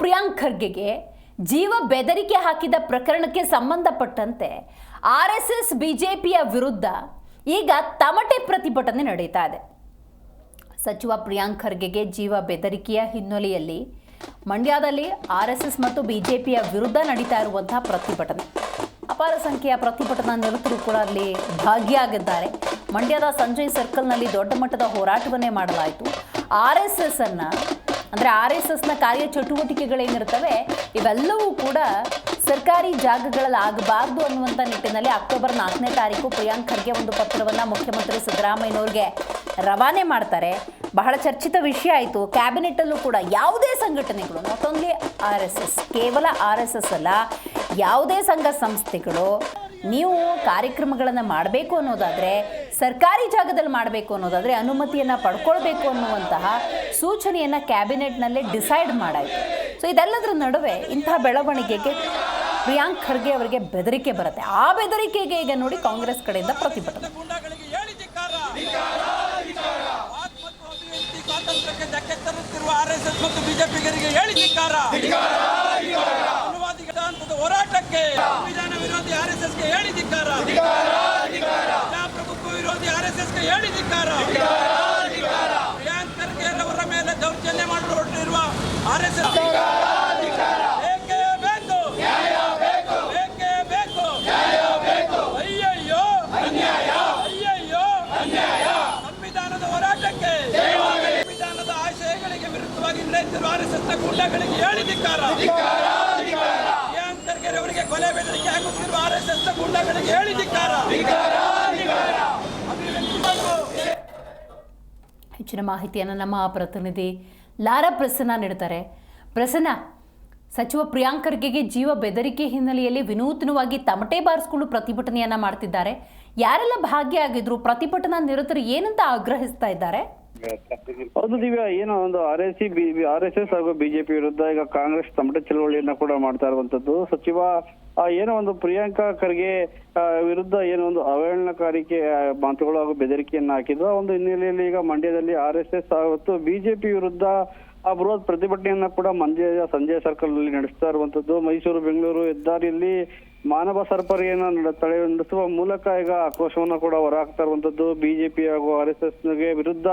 ಪ್ರಿಯಾಂಕ್ ಖರ್ಗೆಗೆ ಜೀವ ಬೆದರಿಕೆ ಹಾಕಿದ ಪ್ರಕರಣಕ್ಕೆ ಸಂಬಂಧಪಟ್ಟಂತೆ ಆರ್ ಎಸ್ ಎಸ್ ಬಿಜೆಪಿಯ ವಿರುದ್ಧ ಈಗ ತಮಟೆ ಪ್ರತಿಭಟನೆ ನಡೀತಾ ಇದೆ. ಸಚಿವ ಪ್ರಿಯಾಂಕ್ ಖರ್ಗೆಗೆ ಜೀವ ಬೆದರಿಕೆಯ ಹಿನ್ನೆಲೆಯಲ್ಲಿ ಮಂಡ್ಯದಲ್ಲಿ ಆರ್ ಎಸ್ ಎಸ್ ಮತ್ತು ಬಿಜೆಪಿಯ ವಿರುದ್ಧ ನಡೀತಾ ಇರುವಂತಹ ಪ್ರತಿಭಟನೆ. ಅಪಾರ ಸಂಖ್ಯೆಯ ಪ್ರತಿಭಟನಾ ನಿರತರು ಕೂಡ ಅಲ್ಲಿ ಭಾಗಿಯಾಗಿದ್ದಾರೆ. ಮಂಡ್ಯದ ಸಂಜಯ್ ಸರ್ಕಲ್ನಲ್ಲಿ ದೊಡ್ಡ ಮಟ್ಟದ ಹೋರಾಟವನ್ನೇ ಮಾಡಲಾಯಿತು. ಆರ್ ಎಸ್ ಎಸ್ ಅನ್ನ ಅಂದರೆ ಆರ್ ಎಸ್ ಎಸ್ನ ಕಾರ್ಯ ಚಟುವಟಿಕೆಗಳೇನಿರ್ತವೆ ಇವೆಲ್ಲವೂ ಕೂಡ ಸರ್ಕಾರಿ ಜಾಗಗಳಲ್ಲಿ ಆಗಬಾರ್ದು ಅನ್ನುವಂಥ ನಿಟ್ಟಿನಲ್ಲಿ ಅಕ್ಟೋಬರ್ ನಾಲ್ಕನೇ ತಾರೀಕು ಪ್ರಿಯಾಂಕ್ ಖರ್ಗೆ ಒಂದು ಪತ್ರವನ್ನು ಮುಖ್ಯಮಂತ್ರಿ ಸಿದ್ದರಾಮಯ್ಯನವ್ರಿಗೆ ರವಾನೆ ಮಾಡ್ತಾರೆ. ಬಹಳ ಚರ್ಚಿತ ವಿಷಯ ಆಯಿತು. ಕ್ಯಾಬಿನೆಟಲ್ಲೂ ಕೂಡ ಯಾವುದೇ ಸಂಘಟನೆಗಳು not only R S S ಕೇವಲ ಆರ್ ಎಸ್ ಎಸ್ ಅಲ್ಲ, ಯಾವುದೇ ಸಂಘ ಸಂಸ್ಥೆಗಳು ನೀವು ಕಾರ್ಯಕ್ರಮಗಳನ್ನು ಮಾಡಬೇಕು ಅನ್ನೋದಾದರೆ ಸರ್ಕಾರಿ ಜಾಗದಲ್ಲಿ ಮಾಡಬೇಕು ಅನ್ನೋದಾದರೆ ಅನುಮತಿಯನ್ನು ಪಡ್ಕೊಳ್ಬೇಕು ಅನ್ನುವಂತಹ ಸೂಚನೆಯನ್ನು ಕ್ಯಾಬಿನೆಟ್ನಲ್ಲೇ ಡಿಸೈಡ್ ಮಾಡಾಯಿತು. ಸೊ ಇದೆಲ್ಲದರ ನಡುವೆ ಇಂತಹ ಬೆಳವಣಿಗೆಗೆ ಪ್ರಿಯಾಂಕ್ ಖರ್ಗೆ ಅವರಿಗೆ ಬೆದರಿಕೆ ಬರುತ್ತೆ. ಆ ಬೆದರಿಕೆಗೆ ಈಗ ನೋಡಿ ಕಾಂಗ್ರೆಸ್ ಕಡೆಯಿಂದ ಪ್ರತಿಭಟನೆ. ಸ್ವಾತಂತ್ರ್ಯಕ್ಕೆ ಧಕ್ಕೆ ತರುತ್ತಿರುವ ಮತ್ತು ಬಿಜೆಪಿಗರಿಗೆ ಹೇಳಿ ಸಿದ್ಧಾಂತದ ಹೋರಾಟಕ್ಕೆ ಆರ್ಎಸ್ಎಸ್ಗೆ ಹೇಳಿ ಧಿಕ್ಕಾರ ಪ್ರಜಾಪ್ರಭುತ್ವ ವಿರೋಧಿ ಆರ್ಎಸ್ಎಸ್ಗೆ ಹೇಳಿ ಧಿಕ್ಕಾರ ಪ್ರಿಯಾಂಕ್ ಖರ್ಗೆ ಅವರ ಮೇಲೆ ದೌರ್ಜನ್ಯ ಮಾಡಲು ಹೊರಟಿರುವ ಆರ್ಎಸ್ಎಸ್. ಬೇಕೇ? ಬೇಕು. ಬೇಕೇ? ಬೇಕು. ಅಯ್ಯಯ್ಯೋ. ಅಯ್ಯಯ್ಯೋ. ಸಂವಿಧಾನದ ಹೋರಾಟಕ್ಕೆ ಸಂವಿಧಾನದ ಆಶಯಗಳಿಗೆ ವಿರುದ್ಧವಾಗಿ ನಡೆಯುತ್ತಿರುವ ಆರ್ಎಸ್ಎಸ್ನ ಗುಂಡಗಳಿಗೆ ಹೇಳಿ ಧಿಕ್ಕಾರ ಖರ್ಗೆ ಬೆದರಿಕೆ ಹಾಕುತ್ತಿರುವ ಆರ್ ಎಸ್ ಎಸ್ ಗುಂಡಗಳಿಗೆ ಹೇಳಿ ಧಿಕ್ಕಾರ. ಹೆಚ್ಚಿನ ಮಾಹಿತಿಯನ್ನು ನಮ್ಮ ಪ್ರತಿನಿಧಿ ಲಾರಾ ಪ್ರಸನ್ನ ನೀಡ್ತಾರೆ ಪ್ರಸನ್ನ ಸಚಿವ ಪ್ರಿಯಾಂಕ್ ಖರ್ಗೆಗೆ ಜೀವ ಬೆದರಿಕೆ ಹಿನ್ನೆಲೆಯಲ್ಲಿ ವಿನೂತನವಾಗಿ ತಮಟೆ ಬಾರಿಸಿಕೊಂಡು ಪ್ರತಿಭಟನೆಯನ್ನ ಮಾಡ್ತಿದ್ದಾರೆ. ಯಾರೆಲ್ಲ ಭಾಗಿಯಾಗಿದ್ರು ಪ್ರತಿಭಟನಾ ನಿರತರು ಏನಂತ ಆಗ್ರಹಿಸ್ತಾ ಇದ್ದಾರೆ? ಹೌದು ದಿವ್ಯಾ ಏನೋ ಒಂದು R S C R S S ಹಾಗೂ ಬಿಜೆಪಿ ವಿರುದ್ಧ ಈಗ ಕಾಂಗ್ರೆಸ್ ತಮಟೆ ಚಳವಳಿಯನ್ನ ಕೂಡ ಮಾಡ್ತಾ ಇರುವಂತದ್ದು. ಸಚಿವ ಏನೋ ಒಂದು ಪ್ರಿಯಾಂಕಾ ಖರ್ಗೆ ವಿರುದ್ಧ ಏನೋ ಒಂದು ಅವಹೇಳನಕಾರಿಕೆ ಮಾತುಗಳು ಹಾಗೂ ಬೆದರಿಕೆಯನ್ನು ಹಾಕಿದ್ರು ಆ ಒಂದು ಹಿನ್ನೆಲೆಯಲ್ಲಿ ಈಗ ಮಂಡ್ಯದಲ್ಲಿ ಆರ್ ಎಸ್ ಎಸ್ ಮತ್ತು ಬಿಜೆಪಿ ವಿರುದ್ಧ ಆ ಬೃಹತ್ ಪ್ರತಿಭಟನೆಯನ್ನ ಕೂಡ ಮಂಡ್ಯದ ಸಂಜಯ್ ಸರ್ಕಲ್ನಲ್ಲಿ ನಡೆಸ್ತಾ ಇರುವಂತದ್ದು. ಮೈಸೂರು, ಬೆಂಗಳೂರು ಹೆದ್ದಾರಿಯಲ್ಲಿ ಮಾನವ ಸರ್ಪರಿಯನ್ನ ತಡೆ, ನಡೆಸುವ ಮೂಲಕ ಈಗ ಆಕ್ರೋಶವನ್ನು ಕೂಡ ಹೊರಹಾಕ್ತಾ ಇರುವಂತದ್ದು. ಬಿಜೆಪಿ ಹಾಗೂ ಆರ್ ಎಸ್ ಎಸ್ ವಿರುದ್ಧ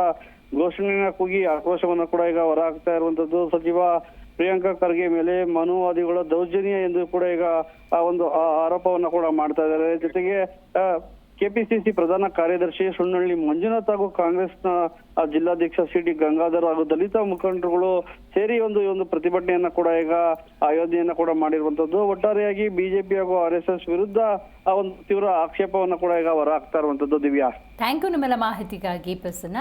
ಘೋಷಣೆಯನ್ನ ಕೂಗಿ ಆಕ್ರೋಶವನ್ನ ಕೂಡ ಈಗ ಹೊರಹಾಕ್ತಾ ಇರುವಂತದ್ದು. ಸಚಿವ ಪ್ರಿಯಾಂಕಾ ಖರ್ಗೆ ಮೇಲೆ ಮನುವಾದಿಗಳ ದೌರ್ಜನ್ಯ ಎಂದು ಕೂಡ ಈಗ ಆ ಒಂದು ಆರೋಪವನ್ನ ಕೂಡ ಮಾಡ್ತಾ ಇದ್ದಾರೆ. ಜೊತೆಗೆ ಕೆಪಿಸಿಸಿ ಪ್ರಧಾನ ಕಾರ್ಯದರ್ಶಿ ಸುಣ್ಣಳ್ಳಿ ಮಂಜುನಾಥ್ ಹಾಗೂ ಕಾಂಗ್ರೆಸ್ನ ಜಿಲ್ಲಾಧ್ಯಕ್ಷ ಸಿ ಡಿ ಗಂಗಾಧರ್ ಹಾಗೂ ದಲಿತ ಮುಖಂಡರುಗಳು ಸೇರಿ ಒಂದು ಒಂದು ಪ್ರತಿಭಟನೆಯನ್ನ ಕೂಡ ಈಗ ಅಯೋಧ್ಯೆಯನ್ನ ಕೂಡ ಮಾಡಿರುವಂತದ್ದು. ಒಟ್ಟಾರೆಯಾಗಿ ಬಿಜೆಪಿ ಹಾಗೂ ಆರ್ ಎಸ್ ಎಸ್ ವಿರುದ್ಧ ಆ ಒಂದು ತೀವ್ರ ಆಕ್ಷೇಪವನ್ನ ಕೂಡ ಈಗ ಹೊರ ಹಾಕ್ತಾ ಇರುವಂತದ್ದು ದಿವ್ಯಾ. ಥ್ಯಾಂಕ್ ಯು ನಿಮ್ಮೆಲ್ಲ ಮಾಹಿತಿಗಾಗಿ ಪ್ರಸನ್ನ.